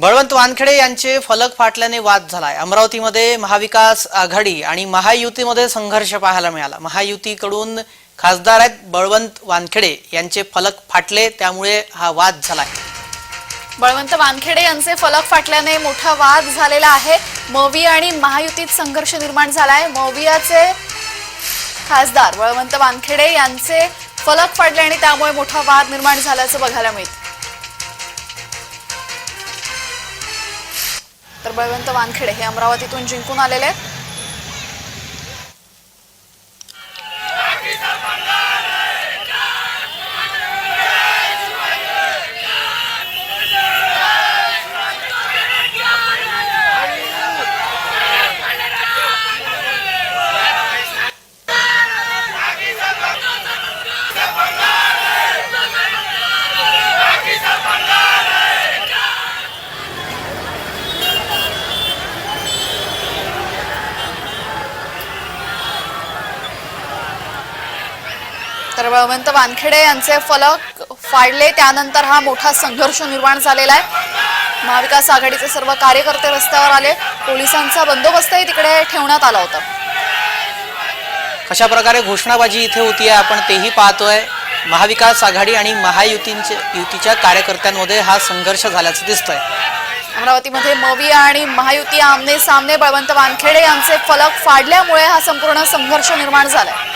बळवंत वानखेडे यांचे फलक फाटल्याने वाद झालाय. अमरावतीमध्ये महाविकास आघाडी आणि महायुतीमध्ये संघर्ष पाहायला मिळाला. महायुतीकडून खासदार आहेत बळवंत वानखेडे. यांचे फलक फाटले त्यामुळे हा वाद झालाय. बळवंत वानखेडे यांचे फलक फाटल्याने मोठा वाद झालेला आहे. मवी आणि महायुतीत संघर्ष निर्माण झालाय. मवियाचे खासदार बळवंत वानखेडे यांचे फलक फाटले आणि त्यामुळे मोठा वाद निर्माण झाल्याचं बघायला मिळतं. तर बळवंत वानखेडे हे अमरावतीतून जिंकून आलेले आहेत. तर बळवंत वानखेडे यांचे फलक फाडले. त्यानंतर हा मोठा संघर्ष निर्माण झालेला आहे. महाविकास आघाडीचे सर्व कार्यकर्ते रस्त्यावर आले. पोलिसांचा बंदोबस्तही तिकडे ठेवण्यात आला होता. कशा प्रकारे घोषणाबाजी इथे होतीये आपण तेही पाहतोय. महाविकास आघाडी आणि महायुतींचे युतीच्या कार्यकर्त्यांमध्ये हा संघर्ष झाल्याचं दिसतंय. अमरावतीमध्ये मविया आणि महायुती आमने सामने बळवंत वानखेडे यांचे फलक फाडल्यामुळे हा संपूर्ण संघर्ष निर्माण झालाय.